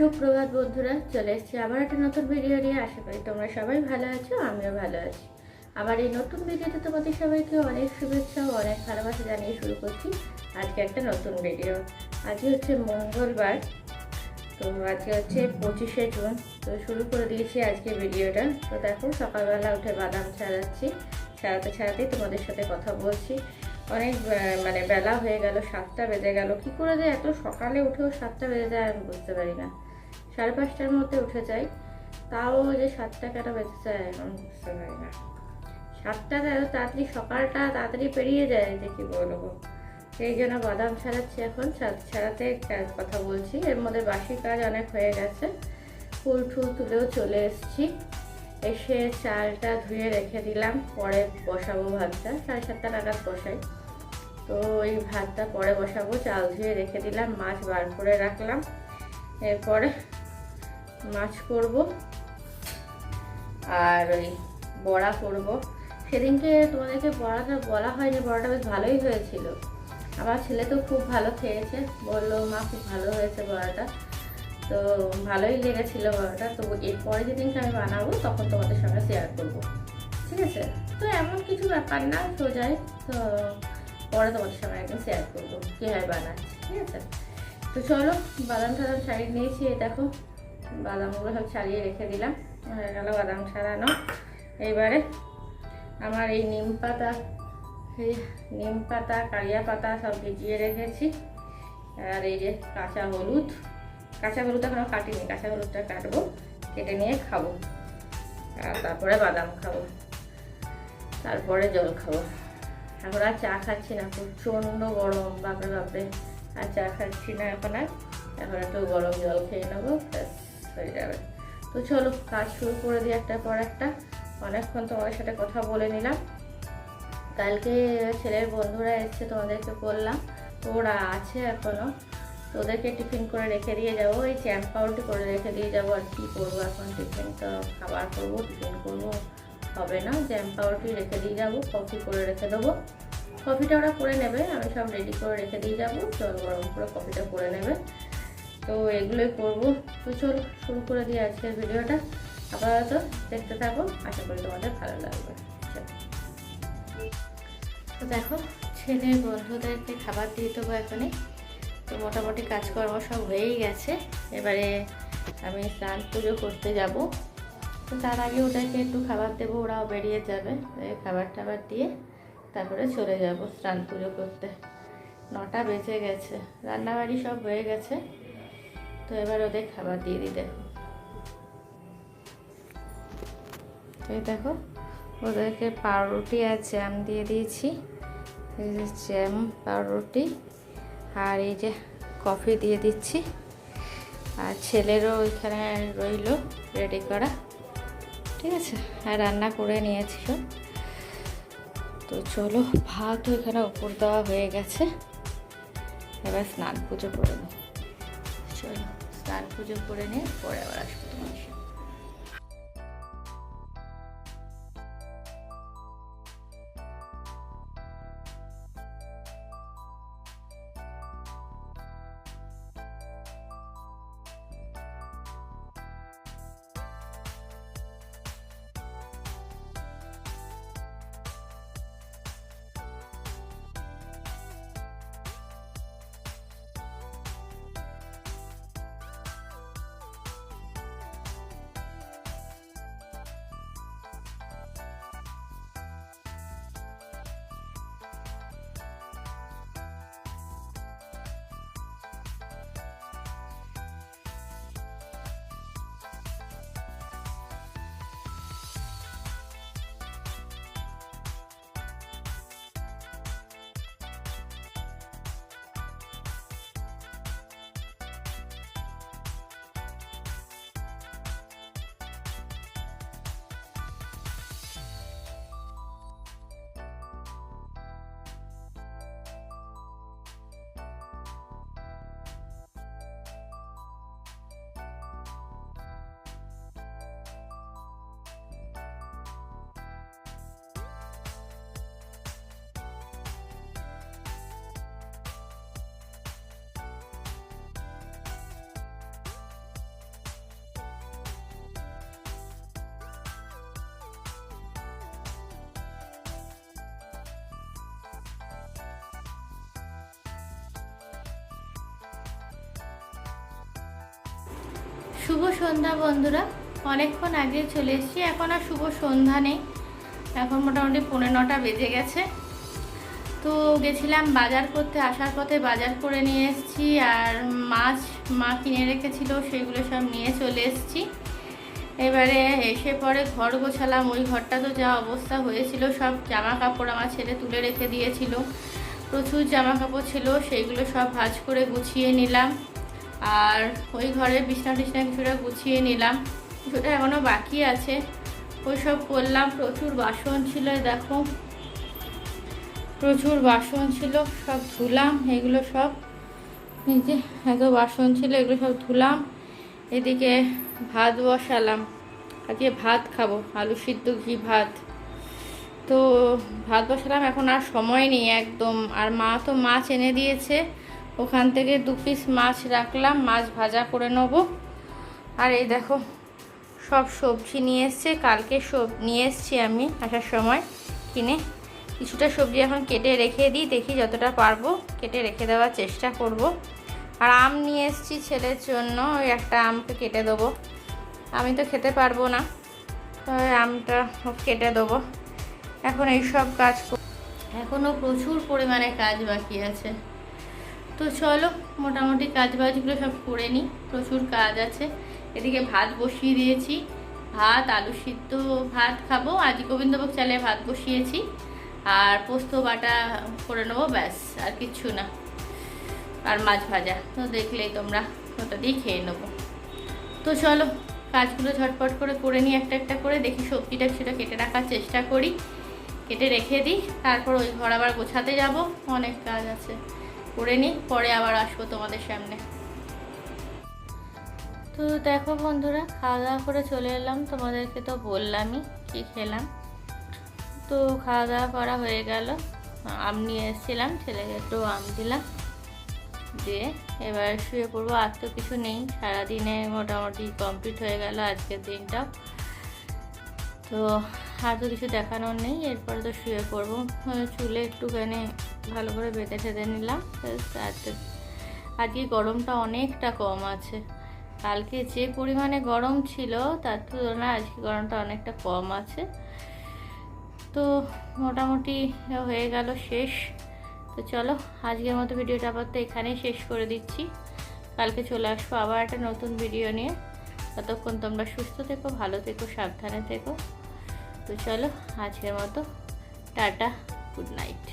সুপ্রভাত বন্ধুরা, চলে এসেছি আবার একটা নতুন ভিডিও নিয়ে। আশা করি তোমরা সবাই ভালো আছো, আমিও ভালো আছি। আবার এই নতুন ভিডিওতে তোমাদের সবাইকে অনেক শুভেচ্ছা ও অনেক ভালোবাসা জানিয়ে শুরু করছি। আজকে একটা নতুন ভিডিও আজকে হচ্ছে মঙ্গলবার, তো আজকে হচ্ছে পঁচিশে জুন। তো শুরু করে দিয়েছি আজকে ভিডিওটা তো দেখো, সকালবেলা উঠে বাদাম ছাড়াচ্ছি। ছাড়াতে ছাড়াতেই তোমাদের সাথে কথা বলছি। অনেক মানে বেলা হয়ে গেল, সাতটা বেজে গেল। কি করে যে এত সকালে উঠেও সাতটা বেজে যায় আমি বুঝতে পারি না। সাড়ে পাঁচটার মধ্যে উঠে যাই। তাও যে সাতটা কেন বেঁচে যায় আমি বুঝতে পারি না। সাতটাতে এত তাড়াতাড়ি, সকালটা তাড়াতাড়ি পেরিয়ে যায়, যে কি বলব? সেই জন্য বাদাম ছাড়াচ্ছি এখন। ছাড়- ছাড়াতে কথা বলছি, এর মধ্যে বাসি কাজ অনেক হয়ে গেছে। ফুল টুল তুলেও চলে এসেছি। এসে চালটা ধুয়ে রেখে দিলাম, পরে বসাবো ভাতটা। সাড়ে সাতটা নাগাদ বসাই। তো ওই ভাতটা পরে বসাবো, চাল ধুয়ে রেখে দিলাম, মাছ বার করে রাখলাম। এরপরে মাছ করব আর ওই বড়া করব। সেদিনকে তোমাদেরকে বড়াটা বলা হয়নি, বড়াটা বেশ ভালোই হয়েছিল। আমার ছেলে তো খুব ভালো খেয়েছে, বলল, মা, খুব ভালো হয়েছে বড়াটা। তো ভালোই লেগেছিল বড়াটা। তো এরপরে যেদিনকে আমি বানাবো, তখন তোমাদের সঙ্গে শেয়ার করব। ঠিক আছে? তো এমন কিছু ব্যাপার না, সোজাই। তো পরে তোমাদের সঙ্গে একদিন শেয়ার করব, কীভাবে বানাচ্ছি। ঠিক আছে? তো চলো, বাদাম টাদাম ছাড়িয়ে নিয়েছি দেখো। বাদামগুলো সব ছাড়িয়ে রেখে দিলাম। হয়ে গেল বাদাম ছাড়ানো। এইবারে আমার এই নিম পাতা, এই নিম পাতা কারিয়া পাতা সব ভিজিয়ে রেখেছি। আর এই যে কাঁচা হলুদ কাঁচা হলুদ এখনও কাটিনি, কাঁচা হলুদটা কাটবো, কেটে নিয়ে খাব। আর তারপরে বাদাম খাব, তারপরে জল খাব। এখন আর চা খাচ্ছি না, প্রচণ্ড গরম, বাপরে বাপরে। আর চা খাচ্ছি না এখন আর। এখন একটু গরম জল খেয়ে নেব, ব্যাস। হয়ে যাবে। তো চলো, কাজ শুরু করে দিই একটা পর একটা। অনেকক্ষণ তোমাদের সাথে কথা বলে নিলাম। কালকে ছেলের বন্ধুরা এসছে, তোমাদেরকে বললাম। তো ওরা আছে এখনও। তো ওদেরকে টিফিন করে রেখে দিয়ে যাব। ওই চ্যাম্প পাউরুটি করে রেখে দিয়ে যাব আর কী করব এখন টিফিন। তো খাবার করব, টিফিন করব, হবে না। জ্যাম পাউরুটি রেখে দিয়ে যাব, কফি করে রেখে দেবো। কফিটা ওরা করে নেবে। আমি সব রেডি করে রেখে দিয়ে যাব। জল গরম করে কফিটা করে নেবে। তো এগুলোই করব। তো চলো, শুরু করে দিই আজকের ভিডিওটা। আপাতত দেখতে থাকো, আশা করি তোমাদের ভালো লাগবে। তো দেখো ছেলের বন্ধুদেরকে খাবার দিয়ে দেবো এখনই। তো মোটামুটি কাজকর্ম সব হয়েই গেছে। এবারে আমি স্নান পুজো করতে যাব। তো তার আগে ওটাকে একটু খাবার দেবো, ওরাও বেরিয়ে যাবে। খাবার টাবার দিয়ে তারপরে চলে যাব স্নান পুজো করতে। নটা বেজে গেছে। রান্নাবাড়ি সব হয়ে গেছে। তো এবার ওদের খাবার দিয়ে দিই দেখো এই দেখো, ওদেরকে পাউরুটি আর জ্যাম দিয়ে দিয়েছি। এই যে জ্যাম, পাউরুটি আর এই যে কফি দিয়ে দিচ্ছি। আর ছেলেরও ওইখানে রইল রেডি করা। ঠিক আছে, আর রান্না করে নিয়েছি সব তো চলো ভাত ওইখানে উপর দেওয়া হয়ে গেছে। এবার স্নান পুজো করে স্নান পুজো করে নিয়ে পরে আবার আসব শুভ সন্ধ্যা বন্ধুরা। অনেকক্ষণ আগে চলে এসেছি, এখন আর শুভ সন্ধ্যা নেই। এখন মোটামুটি পৌনে নটা বেজে গেছে। তো গেছিলাম বাজার করতে, আসার পথে বাজার করে নিয়ে এসেছি, আর মাছ মা কিনে রেখেছিল, সেগুলো সব নিয়ে চলে এসেছি। এবারে এসে পরে ঘর গোছালাম, ওই ঘরটা তো যা অবস্থা হয়েছিল, সব জামা কাপড় আমার ছেলে তুলে রেখে দিয়েছিল। প্রচুর জামা কাপড় ছিল সেইগুলো সব ভাঁজ করে গুছিয়ে নিলাম। আর ওই ঘরে বিছনা টিছনা কিছুটা গুছিয়ে নিলাম। কিছুটা এখনও বাকি আছে। ওই সব করলাম, প্রচুর বাসন ছিল দেখো। প্রচুর বাসন ছিল, সব ধুলাম, এগুলো সব। যে এত বাসন ছিল, এগুলো সব ধুলাম। এদিকে ভাত বসালাম। আজকে ভাত খাব, আলু সিদ্ধ, ঘি, ভাত। তো ভাত বসালাম, এখন আর সময় নেই একদম। আর মা তো মাছ এনে দিয়েছে। ওখান থেকে দু পিস মাছ রাখলাম, মাছ ভাজা করে নেব। আর এই দেখো, সব সবজি নিয়ে এসছে, কালকে সব, নিয়ে এসছি আমি আসার সময় কিনে। কিছুটা সবজি এখন কেটে রেখে দিই, দেখি যতটা পারব কেটে রেখে দেওয়ার চেষ্টা করব। আর আম নিয়ে এসেছি ছেলের জন্য, ওই একটা আমকে কেটে দেবো। আমি তো খেতে পারব না, ওই আমটা কেটে দেবো। এখন এইসব কাজ এখনও প্রচুর পরিমাণে কাজ বাকি আছে। তো চলো, মোটামুটি কাজ বাজগুলো সব করে নিই। প্রচুর কাজ আছে। এদিকে ভাত বসিয়ে দিয়েছি। ভাত, আলু সিদ্ধ ভাত খাব। আজ গোবিন্দভোগ চালে ভাত বসিয়েছি। আর পোস্ত বাটা করে নেব, ব্যাস, আর কিচ্ছু না। আর মাছ ভাজা। তো দেখলেই তোমরা ওটা দিয়ে খেয়ে নেব। তো চলো, কাজগুলো ঝটপট করে করে নিই একটা একটা করে। দেখি সবজিটা সেটা কেটে রাখার চেষ্টা করি। কেটে রেখে দিই। তারপর ওই ঘর আবার গোছাতে যাব। অনেক কাজ আছে। করে নিই, পরে আবার আসব তোমাদের সামনে। তো দেখো বন্ধুরা খাওয়া দাওয়া করে চলে এলাম। তোমাদেরকে তো বললামই কি খেলাম। তো খাওয়া দাওয়া করা হয়ে গেল। আম নিয়ে এসেছিলাম, ছেলেকে একটু আম দিলাম। দিয়ে এবার শুয়ে পড়ব, আর তো কিছু নেই। সারাদিনে মোটামুটি কমপ্লিট হয়ে গেল আজকের দিনটা তো আর তো কিছু দেখানোর নেই, এরপরে তো শুয়ে পড়ব। চুলে একটুখানি ভালো করে বেঁধে ঠেঁধে নিলাম। আজকে গরমটা অনেকটা কম আছে। কালকে যে পরিমাণে গরম ছিল, তার তুলনায় আজকে গরমটা অনেকটা কম আছে। তো মোটামুটি হয়ে গেল শেষ। তো চলো, আজকের মতো ভিডিওটা আপাতত এখানেই শেষ করে দিচ্ছি। কালকে চলে আসব আবার একটা নতুন ভিডিও নিয়ে। ততক্ষণ তোমরা সুস্থ থেকো, ভালো থেকো, সাবধানে থেকো। তো চলো, আজকের মতো টাটা, গুড নাইট।